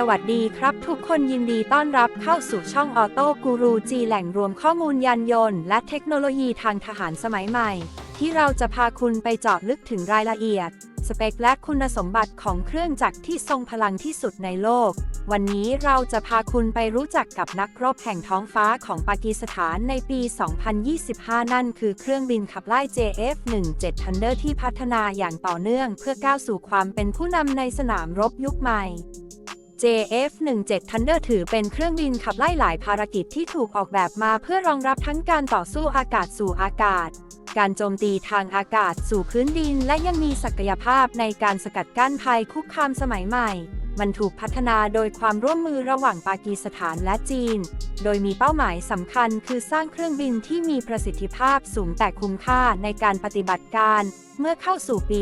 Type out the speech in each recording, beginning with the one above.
สวัสดีครับทุกคนยินดีต้อนรับเข้าสู่ช่องออโต้กูรูจีแหล่งรวมข้อมูลยานยนต์และเทคโนโลยีทางทหารสมัยใหม่ ที่เราจะพาคุณไปเจาะลึกถึงรายละเอียด สเปคและคุณสมบัติของเครื่องจักรที่ทรงพลังที่สุดในโลก วันนี้เราจะพาคุณไปรู้จักกับนักรบแห่งท้องฟ้าของปากีสถานในปี 2025 นั่นคือเครื่องบินขับไล่ JF-17 Thunder ที่พัฒนาอย่างต่อเนื่องเพื่อก้าวสู่ความเป็นผู้นำในสนามรบยุคใหม่ JF-17 Thunder ถือเป็นเครื่องบินขับไล่หลายภารกิจที่ถูกออกแบบมาเพื่อรองรับทั้งการต่อสู้อากาศสู่อากาศ การโจมตีทางอากาศสู่พื้นดิน และยังมีศักยภาพในการสกัดกั้นภัยคุกคามสมัยใหม่ มันถูกพัฒนาโดยความร่วมมือระหว่างปากีสถานและจีน โดยมีเป้าหมายสำคัญคือสร้างเครื่องบินที่มีประสิทธิภาพสูงแต่คุ้มค่าในการปฏิบัติการ เมื่อเข้าสู่ปี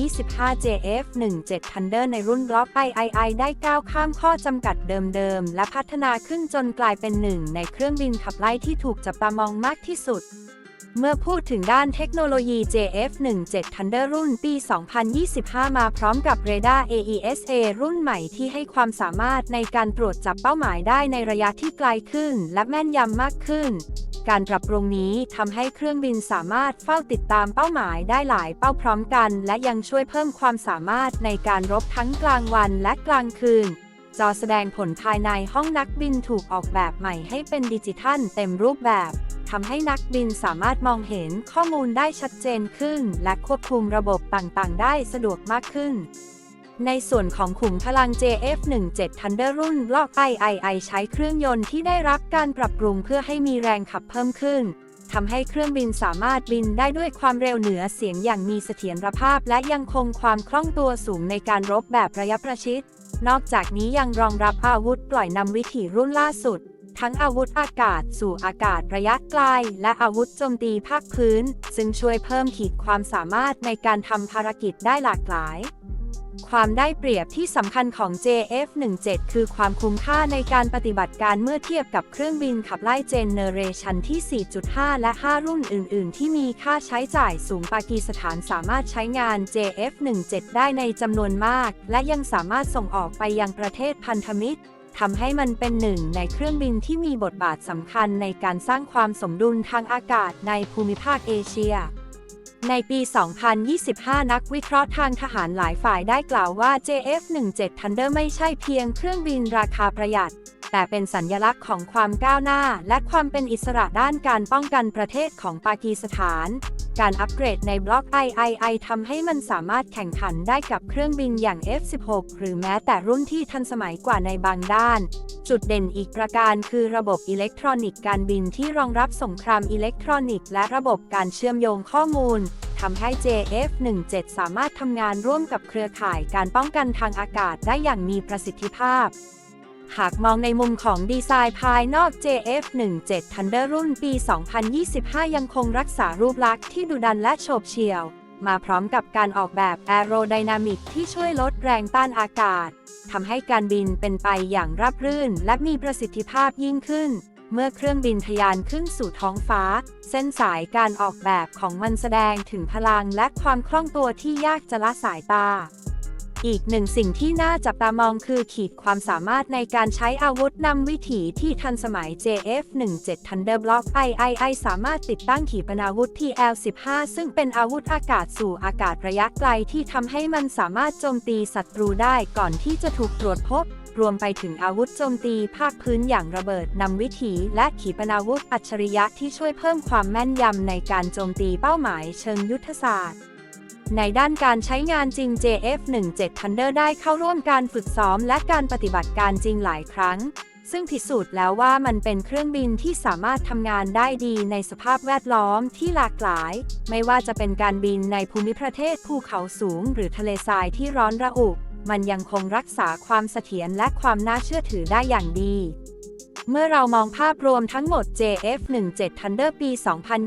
2025 JF-17 Thunder ในรุ่น Block III ได้ก้าวข้ามข้อจำกัดเดิมๆ และพัฒนาขึ้นจนกลายเป็นหนึ่งในเครื่องบินขับไล่ที่ถูกจับตามองมากที่สุด เมื่อพูดถึงด้านเทคโนโลยี JF-17 Thunder รุ่นปี 2025 มาพร้อมกับเรดาร์ AESA รุ่นใหม่ที่ให้ความสามารถในการตรวจจับเป้าหมายได้ในระยะที่ไกลขึ้น และแม่นยำมากขึ้น การปรับปรุงนี้ทำให้เครื่องบินสามารถเฝ้าติดตามเป้าหมายได้หลายเป้าพร้อมกัน และยังช่วยเพิ่มความสามารถในการรบทั้งกลางวันและกลางคืน จอแสดงผลภายในห้องนักบินถูกออกแบบใหม่ให้เป็นดิจิทัลเต็มรูปแบบทำให้นักบินสามารถมองเห็นข้อมูลได้ชัดเจนขึ้น และควบคุมระบบต่างๆ ได้สะดวกมากขึ้น ในส่วนของขุมพลัง JF-17 Thunder รุ่นลอก III ใช้เครื่องยนต์ที่ได้รับการปรับปรุงเพื่อให้มีแรงขับเพิ่มขึ้นทำให้เครื่องบินสามารถบินได้ด้วยความเร็วเหนือเสียงอย่างมีเสถียรภาพ และยังคงความคล่องตัวสูงในการรบแบบระยะประชิด นอกจากนี้ยังรองรับอาวุธปล่อยนำวิถีรุ่นล่าสุด ทั้งอาวุธอากาศสู่อากาศระยะไกล และอาวุธโจมตีภาคพื้น ซึ่งช่วยเพิ่มขีดความสามารถในการทำภารกิจได้หลากหลาย ความได้เปรียบที่สำคัญของ JF-17 คือความคุ้มค่าในการปฏิบัติการเมื่อเทียบกับเครื่องบินขับไล่เจเนเรชันที่ 4.5 และ 5 รุ่นอื่น ๆ ที่มีค่าใช้จ่ายสูงปากีสถานสามารถใช้งาน JF-17 ได้ในจำนวนมาก และยังสามารถส่งออกไปยังประเทศพันธมิตรทำให้มันเป็นหนึ่งในเครื่องบินที่มีบทบาทสำคัญในการสร้างความสมดุลทางอากาศในภูมิภาคเอเชีย ในปี 2025 นักวิเคราะห์ทางทหารหลายฝ่ายได้กล่าวว่า JF-17 Thunder ไม่ใช่เพียงเครื่องบินราคาประหยัด แต่เป็นสัญญลักษณ์ของความก้าวหน้า และความเป็นอิสระด้านการป้องกันประเทศของปากีสถาน การอัปเกรดในบล็อก III ทำให้มันสามารถแข่งขันได้กับเครื่องบินอย่าง F-16 หรือแม้แต่รุ่นที่ทันสมัยกว่าในบางด้าน จุดเด่นอีกประการคือระบบอิเล็กทรอนิกส์การบินที่รองรับสงครามอิเล็กทรอนิกส์และระบบการเชื่อมโยงข้อมูลทำให้ JF-17 สามารถทำงานร่วมกับเครือข่ายการป้องกันทางอากาศได้อย่างมีประสิทธิภาพ หากมองในมุมของดีไซน์ภายนอก JF-17 Thunder รุ่นปี 2025 ยังคงรักษารูปลักษณ์ที่ดุดันและโฉบเฉี่ยว มาพร้อมกับการออกแบบแอโรไดนามิกที่ช่วยลดแรงต้านอากาศ ทำให้การบินเป็นไปอย่างราบรื่น และมีประสิทธิภาพยิ่งขึ้น เมื่อเครื่องบินทะยานขึ้นสู่ท้องฟ้า เส้นสายการออกแบบของมันแสดงถึงพลังและความคล่องตัวที่ยากจะละสายตา อีกหนึ่งสิ่งที่น่าจับตามองคือขีดความสามารถในการใช้อาวุธนำวิถีที่ทันสมัย JF-17 Thunderblock III สามารถติดตั้งขีปนาวุธ TL-15 ซึ่งเป็นอาวุธอากาศสู่อากาศระยะไกลที่ทำให้มันสามารถโจมตีศัตรูได้ก่อนที่จะถูกตรวจพบรวมไปถึงอาวุธโจมตีภาคพื้นอย่างระเบิดนำวิถีและขีปนาวุธอัจฉริยะที่ช่วยเพิ่มความแม่นยำในการโจมตีเป้าหมายเชิงยุทธศาสตร์ ในด้านการใช้งานจริง JF-17 Thunder ได้เข้าร่วมการฝึกซ้อมและการปฏิบัติการจริงหลายครั้ง ซึ่งพิสูจน์แล้วว่ามันเป็นเครื่องบินที่สามารถทำงานได้ดีในสภาพแวดล้อมที่หลากหลาย ไม่ว่าจะเป็นการบินในภูมิประเทศภูเขาสูง หรือทะเลทรายที่ร้อนระอุ มันยังคงรักษาความเสถียรและความน่าเชื่อถือได้อย่างดี เมื่อเรามองภาพรวมทั้งหมด JF-17 Thunder ปี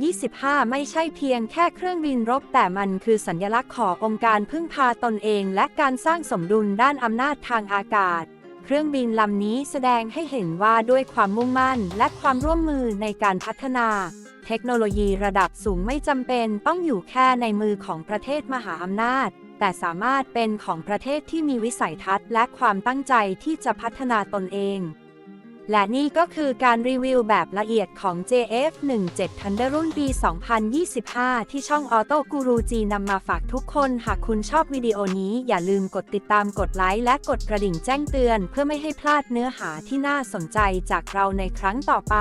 2025 ไม่ใช่เพียงแค่เครื่องบินรบ แต่มันคือสัญลักษณ์ขององค์การพึ่งพาตนเอง และการสร้างสมดุลด้านอำนาจทางอากาศ เครื่องบินลำนี้แสดงให้เห็นว่าด้วยความมุ่งมั่น และความร่วมมือในการพัฒนา เทคโนโลยีระดับสูงไม่จำเป็นต้องอยู่แค่ในมือของประเทศมหาอำนาจ แต่สามารถเป็นของประเทศที่มีวิสัยทัศน์ และความตั้งใจที่จะพัฒนาตนเอง และนี่ก็คือการรีวิวแบบละเอียดของ JF17 Thunder รุ่นปี 2025 ที่ช่อง Auto Guru G นำมาฝากทุกคน หากคุณชอบวิดีโอนี้อย่าลืมกดติดตามกดไลค์และกดกระดิ่งแจ้งเตือน เพื่อไม่ให้พลาดเนื้อหาที่น่าสนใจจากเราในครั้งต่อไป